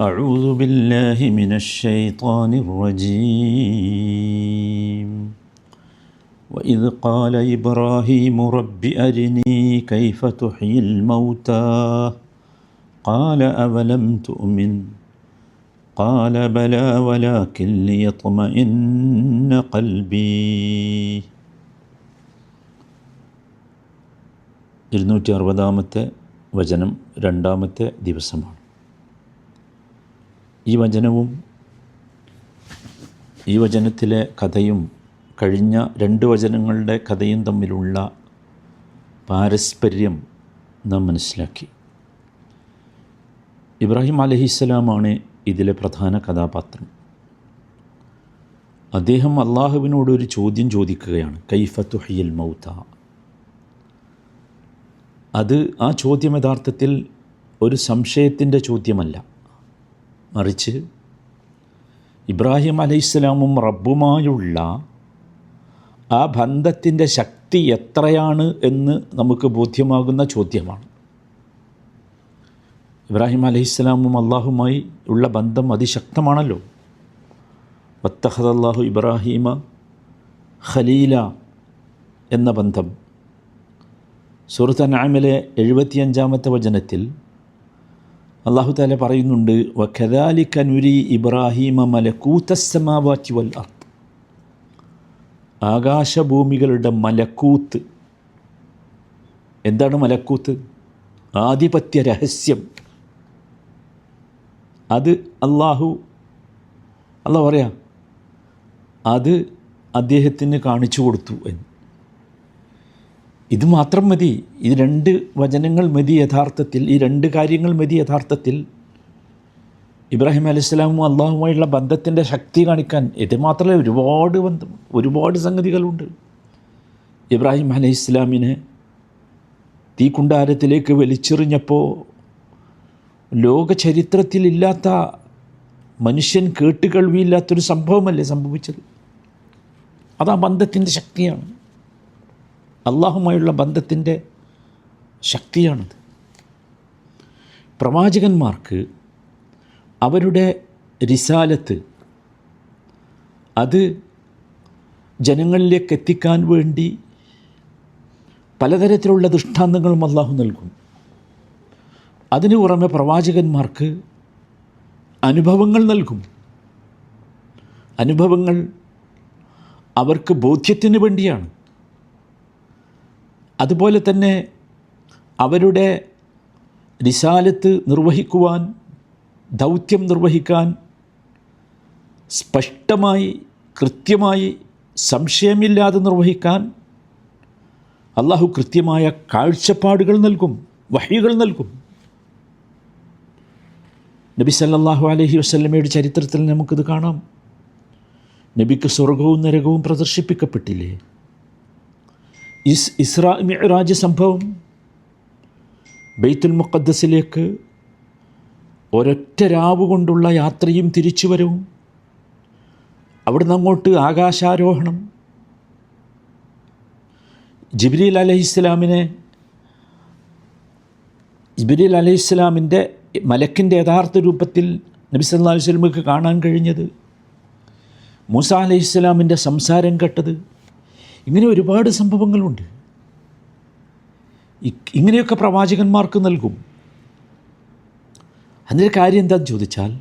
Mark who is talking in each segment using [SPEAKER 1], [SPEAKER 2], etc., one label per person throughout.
[SPEAKER 1] أعوذ بالله من الشيطان الرجيم وإذ قال إبراهيم رب أرني كيف تحيي الموتى قال أولم تؤمن قال بلى ولكن ليطمئن قلبي ഇരുന്നൂറ്റി അറുപതാമത്തെ വചനം രണ്ടാമത്തെ ദിവസമാണ് ഈ വചനവും ഈ വചനത്തിലെ കഥയും കഴിഞ്ഞ രണ്ട് വചനങ്ങളുടെ കഥയും തമ്മിലുള്ള പാരസ്പര്യം നാം മനസ്സിലാക്കി. ഇബ്രാഹിം അലഹിസ്സലാമാണ് ഇതിലെ പ്രധാന കഥാപാത്രം. അദ്ദേഹം അള്ളാഹുവിനോട് ഒരു ചോദ്യം ചോദിക്കുകയാണ് കൈഫത്തു ഹയ്യൽ മൗത്ത? അത് ആ ചോദ്യം യഥാർത്ഥത്തിൽ ഒരു സംശയത്തിന്റെ ചോദ്യമല്ല. മറിച്ച് ഇബ്രാഹിം അലൈഹിസ്സലാമും റബ്ബുമായുള്ള ആ ബന്ധത്തിന്റെ ശക്തി എത്രയാണ് എന്ന് നമുക്ക് ബോധ്യമാകുന്ന ചോദ്യമാണ്. ഇബ്രാഹിം അലൈഹിസ്സലാമും അള്ളാഹുമായി ഉള്ള ബന്ധം അതിശക്തമാണല്ലോ. വത്തഹദല്ലാഹു ഇബ്രാഹീമ ഖലീല എന്ന ബന്ധം. സുഹൃത്ത് നാമിലെ എഴുപത്തിയഞ്ചാമത്തെ വചനത്തിൽ അള്ളാഹു താല പറയുന്നുണ്ട് വഖദാലി കനുരി ഇബ്രാഹീമ മലക്കൂത്തസ്സമാവാറ്റി വൽ അർത്ത് ആകാശഭൂമികളുടെ മലക്കൂത്ത്. എന്താണ് മലക്കൂത്ത്? ആധിപത്യ രഹസ്യം. അത് അള്ളാഹു അല്ല പറയാം അത് അദ്ദേഹത്തിന് കാണിച്ചു കൊടുത്തു എന്ന്. ഇത് മാത്രം മതി. ഈ രണ്ട് വചനങ്ങൾ മതി യഥാർത്ഥത്തിൽ. ഈ രണ്ട് കാര്യങ്ങൾ മതി യഥാർത്ഥത്തിൽ. ഇബ്രാഹിം അലൈഹിസ്ലാമും അള്ളാഹുമായുള്ള ബന്ധത്തിന്റെ ശക്തി കാണിക്കാൻ ഇത് മാത്രമല്ല ഒരുപാട് ബന്ധം ഒരുപാട് സംഗതികളുണ്ട്. ഇബ്രാഹിം അലൈഹി ഇസ്ലാമിനെ തീക്കുണ്ടാരത്തിലേക്ക് വലിച്ചെറിഞ്ഞപ്പോൾ ലോക ചരിത്രത്തിലില്ലാത്ത മനുഷ്യൻ കേട്ടുകേൾവിയില്ലാത്തൊരു സംഭവമല്ലേ സംഭവിച്ചത്? അത് ആ ബന്ധത്തിന്റെ ശക്തിയാണ്. അള്ളാഹുമായുള്ള ബന്ധത്തിന്റെ ശക്തിയാണത്. പ്രവാചകന്മാർക്ക് അവരുടെ റിസാലത്ത് അത് ജനങ്ങളിലേക്ക് എത്തിക്കാൻ വേണ്ടി പലതരത്തിലുള്ള ദൃഷ്ടാന്തങ്ങളും അള്ളാഹു നൽകും അതിനു പുറമെ പ്രവാചകന്മാർക്ക് അനുഭവങ്ങൾ നൽകും. അനുഭവങ്ങൾ അവർക്ക് ബോധ്യത്തിന് വേണ്ടിയാണ്. അതുപോലെ തന്നെ അവരുടെ റിസാലത്ത് നിർവഹിക്കുവാൻ ദൗത്യം നിർവഹിക്കാൻ സ്പഷ്ടമായി കൃത്യമായി സംശയമില്ലാതെ നിർവഹിക്കാൻ അള്ളാഹു കൃത്യമായ കാഴ്ചപ്പാടുകൾ നൽകും വഹികൾ നൽകും. നബി സല്ലാഹു അലഹി വസ്ലമയുടെ ചരിത്രത്തിൽ നമുക്കിത് കാണാം. നബിക്ക് സ്വർഗവും നരകവും പ്രദർശിപ്പിക്കപ്പെട്ടില്ലേ? ഇസ് ഇസ്രാ മിറാജ് സംഭവം. ബെയ്ത്തുൽ മുക്കദ്സിലേക്ക് ഒരൊറ്റ രാവ് കൊണ്ടുള്ള യാത്രയും തിരിച്ചുവരവും അവിടുന്ന് അങ്ങോട്ട് ആകാശാരോഹണം. ജിബ്രീൽ അലഹിസ്ലാമിനെ ജിബ്രീൽ അലഹിസ്ലാമിന്റെ മലക്കിന്റെ യഥാർത്ഥ രൂപത്തിൽ നബി സല്ലാ കാണാൻ കഴിഞ്ഞത് മൂസ അലഹിസ്ലാമിന്റെ സംസാരം കേട്ടത് ഇങ്ങനെ ഒരുപാട് സംഭവങ്ങളുണ്ട്. ഇങ്ങനെയൊക്കെ പ്രവാചകന്മാർക്ക് നൽകും. അതിന്റെ കാര്യം എന്താണെന്ന് ചോദിച്ചാൽ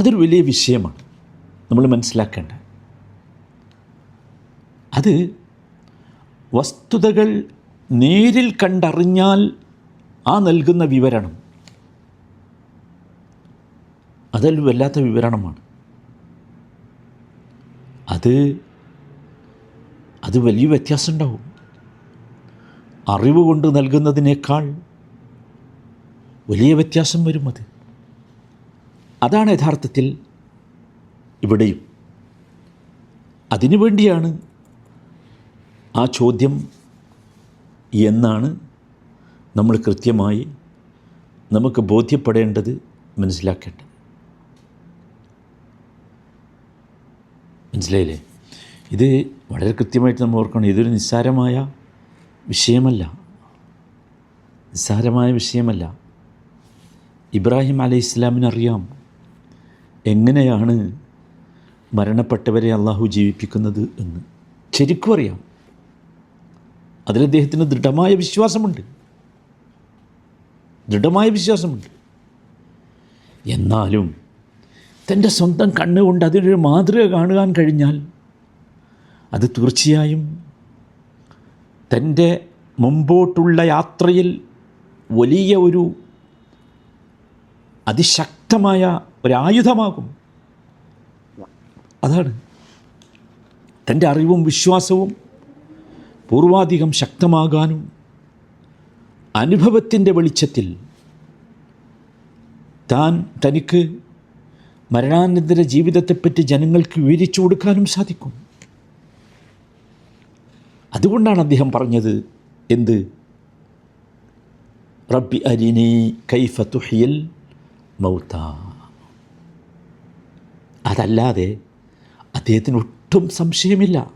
[SPEAKER 1] അതൊരു വലിയ വിഷയമാണ്. നമ്മൾ മനസ്സിലാക്കേണ്ട. അത് വസ്തുതകൾ നേരിൽ കണ്ടറിഞ്ഞാൽ ആ നൽകുന്ന വിവരണം. അതൊരു വല്ലാത്ത വിവരണമാണ്. അത് അത് വലിയ വ്യത്യാസം ഉണ്ടാവും അറിവ് കൊണ്ട് നൽകുന്നതിനേക്കാൾ വലിയ വ്യത്യാസം വരും അത്. അതാണ് യഥാർത്ഥത്തിൽ ഇവിടെയും. അതിനു വേണ്ടിയാണ് ആ ചോദ്യം എന്നാണ് നമ്മൾ കൃത്യമായി നമുക്ക് ബോധ്യപ്പെടേണ്ടത് മനസ്സിലാക്കേണ്ടത്. മനസ്സിലായില്ലേ? ഇത് വളരെ കൃത്യമായിട്ട് നമ്മൾ ഓർക്കണം. ഇതൊരു നിസ്സാരമായ വിഷയമല്ല. നിസ്സാരമായ വിഷയമല്ല. ഇബ്രാഹിം അലൈഹി ഇസ്ലാമിനറിയാം എങ്ങനെയാണ് മരണപ്പെട്ടവരെ അള്ളാഹു ജീവിപ്പിക്കുന്നത് എന്ന്. ശരിക്കും അറിയാം. അതിൽ അദ്ദേഹത്തിന് ദൃഢമായ വിശ്വാസമുണ്ട്. ദൃഢമായ വിശ്വാസമുണ്ട്. എന്നാലും തന്റെ സ്വന്തം കണ്ണുകൊണ്ട് അതിനൊരു മാതൃക കാണുവാൻ കഴിഞ്ഞാൽ അത് തീർച്ചയായും തന്റെ മുമ്പോട്ടുള്ള യാത്രയിൽ വലിയ ഒരു അതിശക്തമായ ഒരായുധമാകും. അതാണ്. തന്റെ അറിവും വിശ്വാസവും പൂർവാധികം ശക്തമാകാനും അനുഭവത്തിന്റെ വെളിച്ചത്തിൽ താൻ തനിക്ക് മരണാനന്തര ജീവിതത്തെപ്പറ്റി ജനങ്ങൾക്ക് വിവരിച്ചു കൊടുക്കാനും സാധിക്കും. അതുകൊണ്ടാണ് അദ്ദേഹം പറഞ്ഞത് എന്ത്? റബ്ബി അരിനി കൈഫ തുഹിയൽ മൗത്ത. അതല്ലാതെ അദ്ദേഹത്തിന് ഒട്ടും സംശയമില്ല.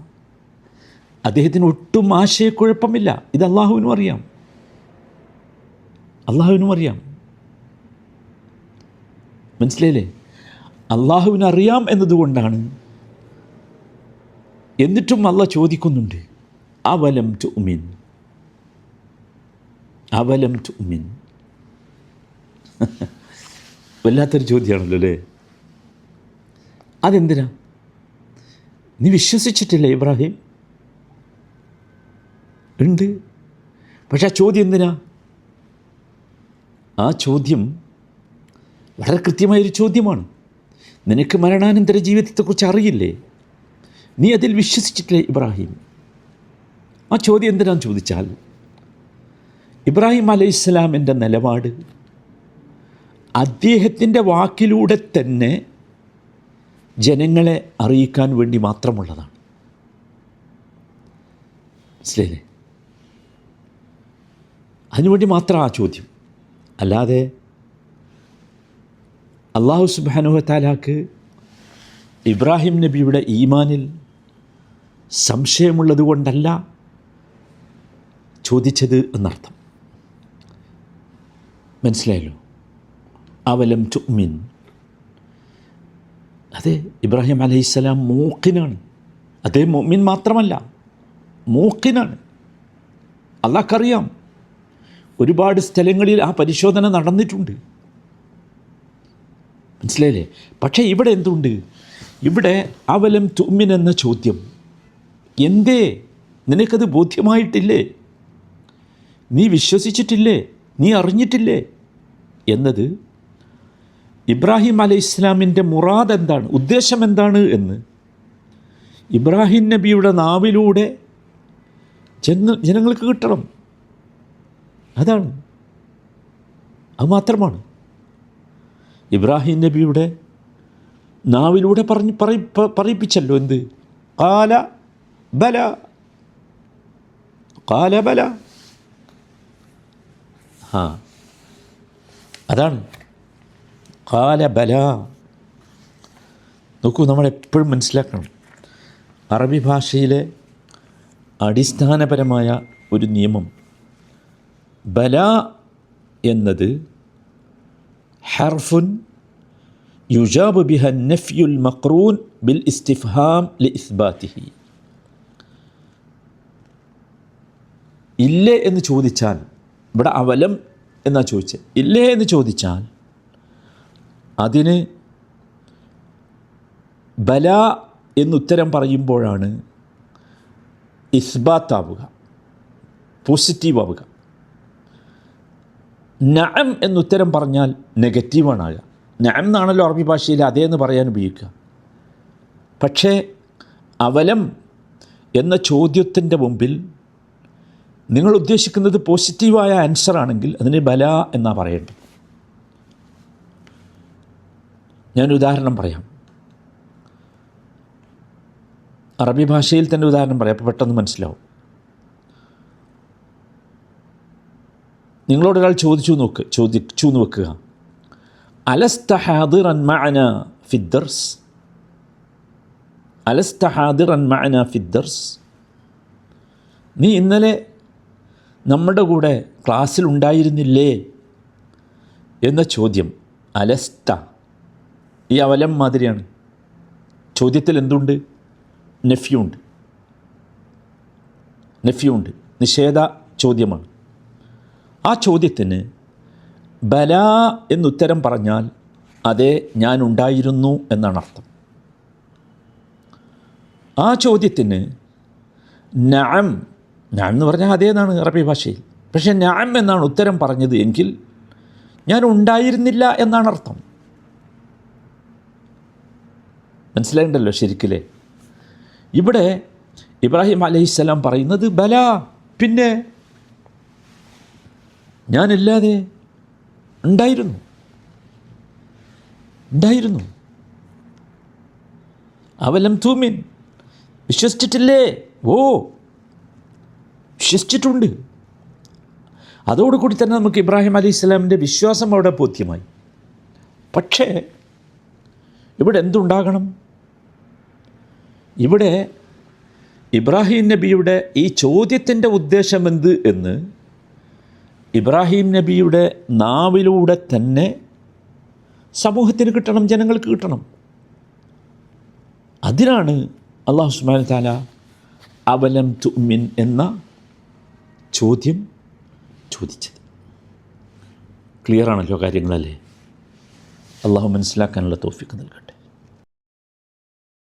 [SPEAKER 1] അദ്ദേഹത്തിന് ഒട്ടും ആശയക്കുഴപ്പമില്ല. ഇത് അള്ളാഹുവിനും അറിയാം. അള്ളാഹുവിനും അറിയാം. മനസ്സിലായില്ലേ? അള്ളാഹുവിനറിയാം എന്നതുകൊണ്ടാണ്. എന്നിട്ടും അള്ള ചോദിക്കുന്നുണ്ട്. അവലം ടു ഉമിൻ അവലം ടു ഉമിൻ വല്ലാത്തൊരു ചോദ്യമാണല്ലോ അല്ലേ? അതെന്തിനാ? നീ വിശ്വസിച്ചിട്ടില്ല ഇബ്രാഹിം? ഉണ്ട്. പക്ഷെ ആ ചോദ്യം എന്തിനാ? ആ ചോദ്യം വളരെ കൃത്യമായൊരു ചോദ്യമാണ്. നിനക്ക് മരണാനന്തര ജീവിതത്തെക്കുറിച്ച് അറിയില്ലേ? നീ അതിൽ വിശ്വസിച്ചിട്ടില്ലേ ഇബ്രാഹിം? ആ ചോദ്യം എന്തിനാന്ന് ചോദിച്ചാൽ ഇബ്രാഹിം അലൈഹി ഇസ്ലാമിന്റെ നിലപാട് അദ്ദേഹത്തിന്റെ വാക്കിലൂടെ തന്നെ ജനങ്ങളെ അറിയിക്കാൻ വേണ്ടി മാത്രമുള്ളതാണ്. മനസ്സിലായില്ലേ? അതിനുവേണ്ടി മാത്രം ആ ചോദ്യം. അല്ലാതെ അള്ളാഹു സുബാനുഹത്താലാക്ക് ഇബ്രാഹിം നബിയുടെ ഈമാനിൽ സംശയമുള്ളത് കൊണ്ടല്ല ചോദിച്ചത് എന്നർത്ഥം. മനസ്സിലായല്ലോ? അവലം ചുമിൻ അതെ ഇബ്രാഹിം അലൈഹിസ്സലാം മൂക്കിനാണ്. അതേ മൊമിൻ മാത്രമല്ല മൂക്കിനാണ്. അള്ളാഹ്ക്കറിയാം ഒരുപാട് സ്ഥലങ്ങളിൽ ആ പരിശോധന നടന്നിട്ടുണ്ട്. മനസ്സിലായില്ലേ? പക്ഷേ ഇവിടെ എന്തുണ്ട്? ഇവിടെ അവലം തുമ്മിൻ എന്ന ചോദ്യം എന്തേ? നിനക്കത് ബോധ്യമായിട്ടില്ലേ? നീ വിശ്വസിച്ചിട്ടില്ലേ? നീ അറിഞ്ഞിട്ടില്ലേ? എന്നത് ഇബ്രാഹിം അലൈഹി ഇസ്ലാമിന്റെ മുറാദ് എന്താണ്? ഉദ്ദേശം എന്താണ് എന്ന് ഇബ്രാഹിം നബിയുടെ നാവിലൂടെ ജന ജനങ്ങൾക്ക് കിട്ടണം. അതാണ്. അത് മാത്രമാണ്. ഇബ്രാഹിം നബിയുടെ നാവിലൂടെ പറഞ്ഞ് പറയി പറയിപ്പിച്ചല്ലോ എന്ത്? കാല ബല. കാല ബല. ആ അതാണ്. കാല ബല. നോക്കൂ നമ്മളെപ്പോഴും മനസ്സിലാക്കണം. അറബി ഭാഷയിലെ അടിസ്ഥാനപരമായ ഒരു നിയമം ബല എന്നത് ഹർഫുൻ യുജാബ് ബിഹ നഫ്യുൽ മക്രൂൻ ബിൽ ഇസ്തിഫാം ലി ഇസ്ബാത്തിഹി. ഇല്ലേ എന്ന് ചോദിച്ചാൽ ഇവിടെ അവലം എന്നാ ചോദിച്ചത് ഇല്ലേ എന്ന് ചോദിച്ചാൽ അതിന് ബല എന്നുത്തരം പറയുമ്പോഴാണ് ഇസ്ബാത്താവുക പോസിറ്റീവ് ആവുക നഅം എന്നുത്തരം പറഞ്ഞാൽ നെഗറ്റീവാണ് ആകുക നഅം എന്നാണല്ലോ അറബി ഭാഷയിൽ അതേ എന്ന് പറയാൻ ഉപയോഗിക്കുക. പക്ഷേ അവലം എന്ന ചോദ്യത്തിന്റെ മുമ്പിൽ നിങ്ങൾ ഉദ്ദേശിക്കുന്നത് പോസിറ്റീവായ ആൻസർ ആണെങ്കിൽ അതിന് ബല എന്നാണ് പറയേണ്ടത്. ഞാൻ ഉദാഹരണം പറയാം. അറബി ഭാഷയിൽ തന്നെ ഉദാഹരണം പറയാം അപ്പോൾ പെട്ടെന്ന് മനസ്സിലാവും. നിങ്ങളോടൊരാൾ ചോദിച്ചു നോക്ക് ചോദിച്ചു എന്ന് വെക്കുക. അലസ്ത ഹാദിറൻ മഅന ഫിദ്ദർസ് അലസ്തഹാദിർ മഅന ഫിദ്ദർസ് നീ ഇന്നലെ നമ്മുടെ കൂടെ ക്ലാസ്സിൽ ഉണ്ടായിരുന്നില്ലേ? എന്ന ചോദ്യം അലസ്ത ഈ അവലം മാതിരിയാണ്. ചോദ്യത്തിൽ എന്തുണ്ട്? നെഫ്യുണ്ട്. നെഫ്യുണ്ട്. നിഷേധ ചോദ്യമാണ്. ആ ചോദ്യത്തിന് ബല എന്നുത്തരം പറഞ്ഞാൽ അതെ ഞാൻ ഉണ്ടായിരുന്നു എന്നാണ് അർത്ഥം. ആ ചോദ്യത്തിന് നഅം ഞാൻ എന്ന് പറഞ്ഞാൽ അതേതാണ് അറബി ഭാഷയിൽ. പക്ഷേ ഞാൻ എന്നാണ് ഉത്തരം പറഞ്ഞത് എങ്കിൽ ഞാൻ ഉണ്ടായിരുന്നില്ല എന്നാണ് അർത്ഥം. മനസ്സിലായിണ്ടല്ലോ ശരിക്കില്ലേ ഇവിടെ ഇബ്രാഹിം അലഹിസ്സലാം പറയുന്നത് ബല പിന്നെ ഞാനില്ലാതെ ഉണ്ടായിരുന്നു. ഉണ്ടായിരുന്നു. അവലം തൂമിൻ. വിശ്വസിച്ചിട്ടില്ലേ? ഓ വിശ്വസിച്ചിട്ടുണ്ട്. അതോടുകൂടി തന്നെ നമുക്ക് ഇബ്രാഹിം അലി ഇസ്ലാമിന്റെ വിശ്വാസം അവിടെ ബോധ്യമായി. പക്ഷേ ഇവിടെ എന്തുണ്ടാകണം? ഇവിടെ ഇബ്രാഹിം നബിയുടെ ഈ ചോദ്യത്തിന്റെ ഉദ്ദേശം എന്ത് എന്ന് ഇബ്രാഹിം നബിയുടെ നാവിലൂടെ തന്നെ സമൂഹത്തിന് കിട്ടണം ജനങ്ങൾക്ക് കിട്ടണം. അതിനാണ് അള്ളാഹു സുബാന താല അവലം തുമിൻ എന്ന ചോദ്യം ചോദിച്ചത്. ക്ലിയറാണല്ലോ കാര്യങ്ങളല്ലേ? അള്ളാഹു മനസ്സിലാക്കാനുള്ള തോഫിക്ക് നൽകട്ടെ.